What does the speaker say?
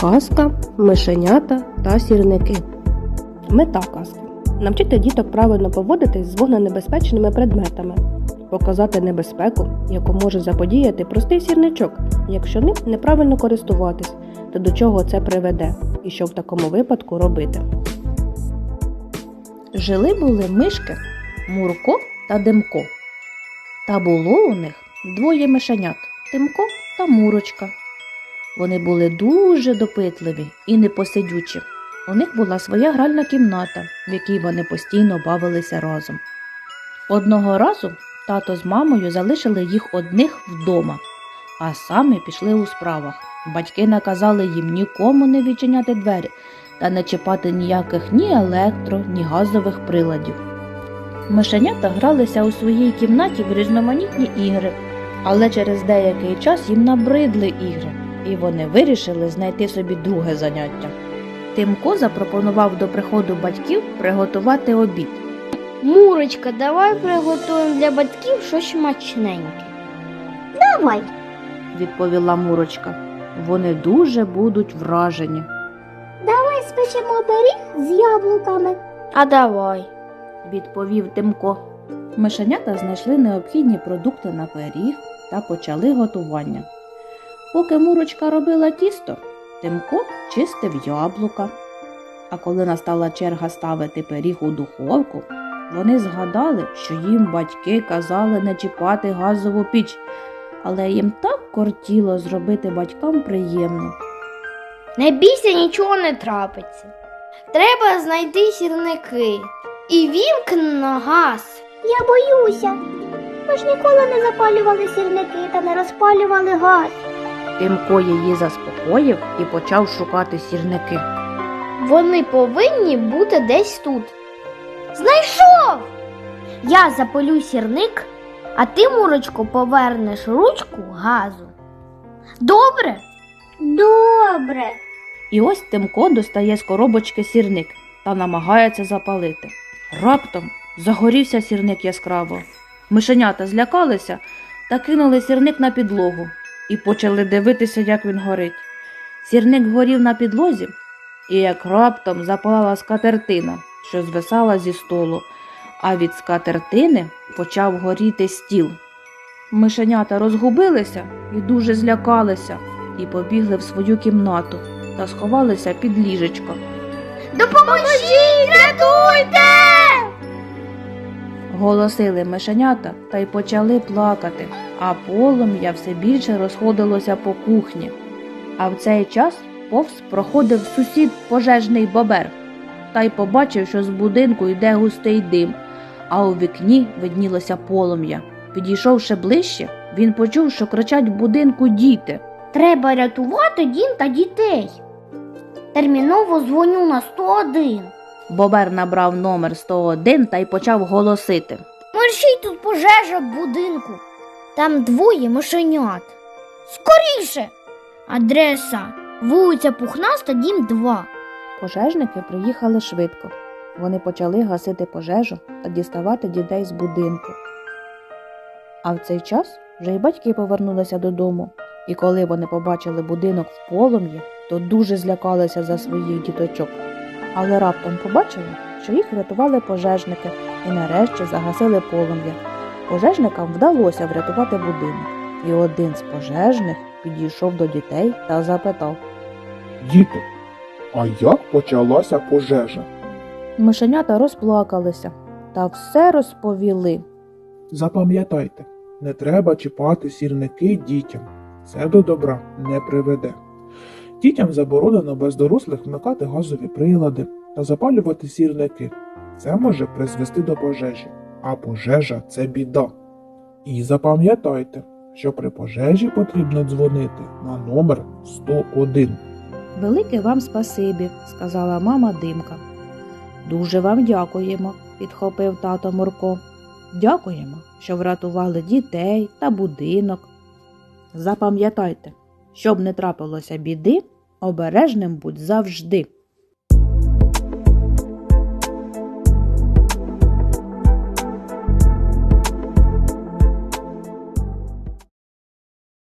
Казка, мишенята та сірники. Мета казки. Навчити діток правильно поводитись з вогненебезпечними предметами, показати небезпеку, яку може заподіяти простий сірничок, якщо ним неправильно користуватись, та до чого це приведе, і що в такому випадку робити. Жили були мишки Мурко та Демко. Та було у них двоє мишенят Тимко та Мурочка. Вони були дуже допитливі і непосидючі. У них була своя гральна кімната, в якій вони постійно бавилися разом. Одного разу тато з мамою залишили їх одних вдома, а самі пішли у справах. Батьки наказали їм нікому не відчиняти двері та не чіпати ніяких ні електро, ні газових приладів. Мишенята гралися у своїй кімнаті в різноманітні ігри, але через деякий час їм набридли ігри, і вони вирішили знайти собі друге заняття. Тимко запропонував до приходу батьків приготувати обід. Мурочка, давай приготуємо для батьків щось смачненьке. Давай. відповіла Мурочка. Вони дуже будуть вражені. Давай спечемо пиріг з яблуками. А давай. відповів Тимко. Мишенята знайшли необхідні продукти на пиріг та почали готування. Поки Мурочка робила тісто, Тимко чистив яблука. А коли настала черга ставити пиріг у духовку, вони згадали, що їм батьки казали не чіпати газову піч, але їм так кортіло зробити батькам приємно. Не бійся, нічого не трапиться. Треба знайти сірники і вімкнено газ. Я боюся. Ми ж ніколи не запалювали сірники та не розпалювали газ. Тимко її заспокоїв і почав шукати сірники. Вони повинні бути десь тут. Знайшов! Я запалю сірник, а ти, Мурочко, повернеш ручку газу. Добре? Добре. І ось Тимко достає з коробочки сірник та намагається запалити. Раптом загорівся сірник яскраво. Мишенята злякалися та кинули сірник на підлогу і почали дивитися, як він горить. Сірник горів на підлозі, і як раптом запалала скатертина, що звисала зі столу, а від скатертини почав горіти стіл. Мишенята розгубилися і дуже злякалися, і побігли в свою кімнату та сховалися під ліжечко. Допоможіть, рятуйте! Голосили мишенята та й почали плакати, а полум'я все більше розходилося по кухні. А в цей час повз проходив сусід пожежний бобер та й побачив, що з будинку йде густий дим, а у вікні виднілося полум'я. Підійшовши ближче, він почув, що кричать в будинку діти. Треба рятувати дім та дітей. Терміново дзвоню на 101. Бобер набрав номер 101 та й почав голосити. Мерщій тут пожежа в будинку. Там двоє мишенят. Скоріше. Адреса вулиця Пухнаста, дім 2. Пожежники приїхали швидко. Вони почали гасити пожежу та діставати дітей з будинку. А в цей час вже й батьки повернулися додому, і коли вони побачили будинок в полум'ї, то дуже злякалися за своїх діточок. Але раптом побачили, що їх врятували пожежники і нарешті загасили полум'я. Пожежникам вдалося врятувати будинок, і один з пожежних підійшов до дітей та запитав. Діти, а як почалася пожежа? Мишенята розплакалися та все розповіли. Запам'ятайте, не треба чіпати сірники дітям. Це до добра не приведе. Дітям заборонено без дорослих вмикати газові прилади та запалювати сірники. Це може призвести до пожежі, а пожежа це біда. І запам'ятайте, що при пожежі потрібно дзвонити на номер 101. Велике вам спасибі, сказала мама Димка. Дуже вам дякуємо, підхопив тато Мурко. Дякуємо, що врятували дітей та будинок. Запам'ятайте, щоб не трапилося біди, обережним будь завжди.